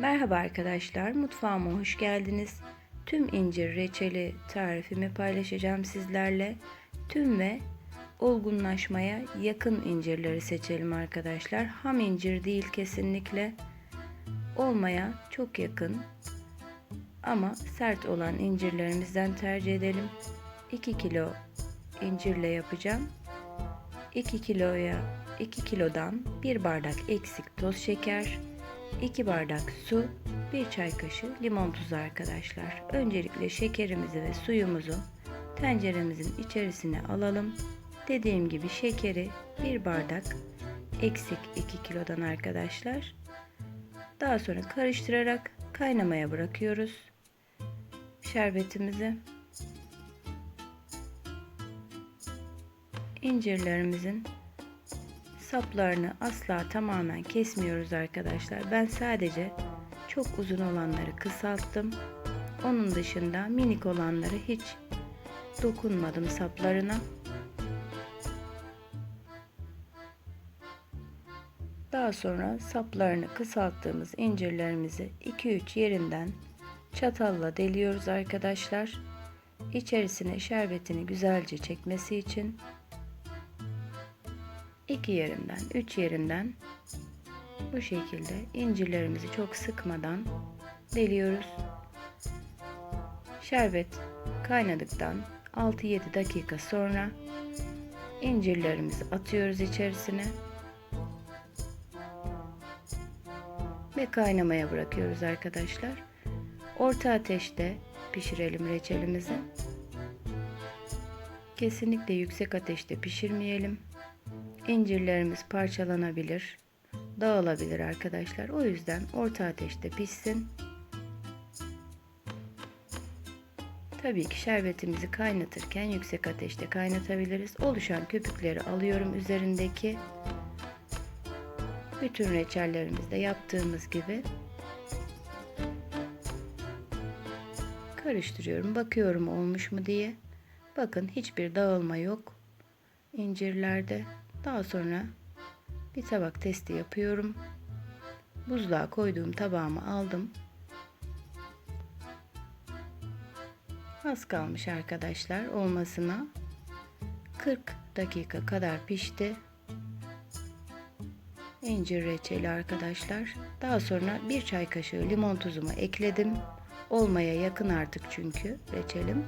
Merhaba arkadaşlar, mutfağıma hoş geldiniz. Tüm incir reçeli tarifimi paylaşacağım sizlerle. Tüm ve olgunlaşmaya yakın incirleri seçelim arkadaşlar. Ham incir değil kesinlikle. Olmaya çok yakın ama sert olan incirlerimizden tercih edelim. 2 kilo incirle yapacağım. 2 kiloya 2 kilodan 1 bardak eksik toz şeker, 2 bardak su, 1 çay kaşığı limon tuzu arkadaşlar. Öncelikle şekerimizi ve suyumuzu tenceremizin içerisine alalım. Dediğim gibi şekeri 1 bardak eksik 2 kilodan arkadaşlar. Daha sonra karıştırarak kaynamaya bırakıyoruz şerbetimizi. İncirlerimizin saplarını asla tamamen kesmiyoruz arkadaşlar. Ben sadece çok uzun olanları kısalttım. Onun dışında minik olanları hiç dokunmadım saplarına. Daha sonra saplarını kısalttığımız incirlerimizi 2-3 yerinden çatalla deliyoruz arkadaşlar. İçerisine şerbetini güzelce çekmesi için iki yerinden, üç yerinden bu şekilde incirlerimizi çok sıkmadan deliyoruz. Şerbet kaynadıktan 6-7 dakika sonra incirlerimizi atıyoruz içerisine ve kaynamaya bırakıyoruz arkadaşlar. Orta ateşte pişirelim reçelimizi. Kesinlikle yüksek ateşte pişirmeyelim. İncirlerimiz parçalanabilir, dağılabilir arkadaşlar. O yüzden orta ateşte pişsin. Tabii ki şerbetimizi kaynatırken yüksek ateşte kaynatabiliriz. Oluşan köpükleri alıyorum üzerindeki. Bütün reçellerimizde yaptığımız gibi karıştırıyorum. Bakıyorum olmuş mu diye. Bakın hiçbir dağılma yok incirlerde. Daha sonra bir tabak testi yapıyorum. Buzluğa koyduğum tabağımı aldım. Az kalmış arkadaşlar olmasına. 40 dakika kadar pişti. İncir reçeli arkadaşlar. Daha sonra bir çay kaşığı limon tuzumu ekledim. Olmaya yakın artık çünkü reçelim.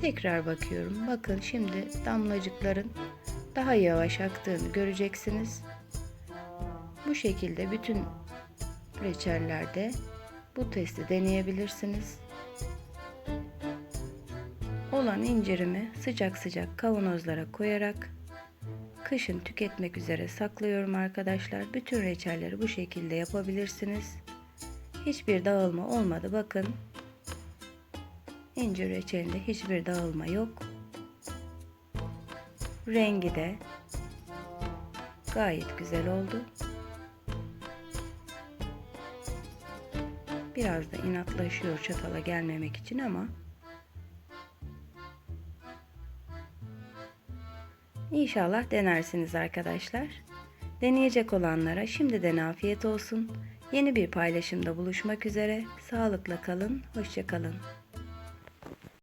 Tekrar bakıyorum. Bakın şimdi damlacıkların daha yavaş aktığını göreceksiniz. Bu şekilde bütün reçellerde bu testi deneyebilirsiniz. Olan incirimi sıcak sıcak kavanozlara koyarak kışın tüketmek üzere saklıyorum arkadaşlar. Bütün reçelleri bu şekilde yapabilirsiniz. Hiçbir dağılma olmadı. Bakın incir reçelinde hiçbir dağılma yok. Rengi de gayet güzel oldu. Biraz da inatlaşıyor çatala gelmemek için ama İnşallah denersiniz arkadaşlar. Deneyecek olanlara şimdiden afiyet olsun. Yeni bir paylaşımda buluşmak üzere. Sağlıkla kalın, hoşça kalın.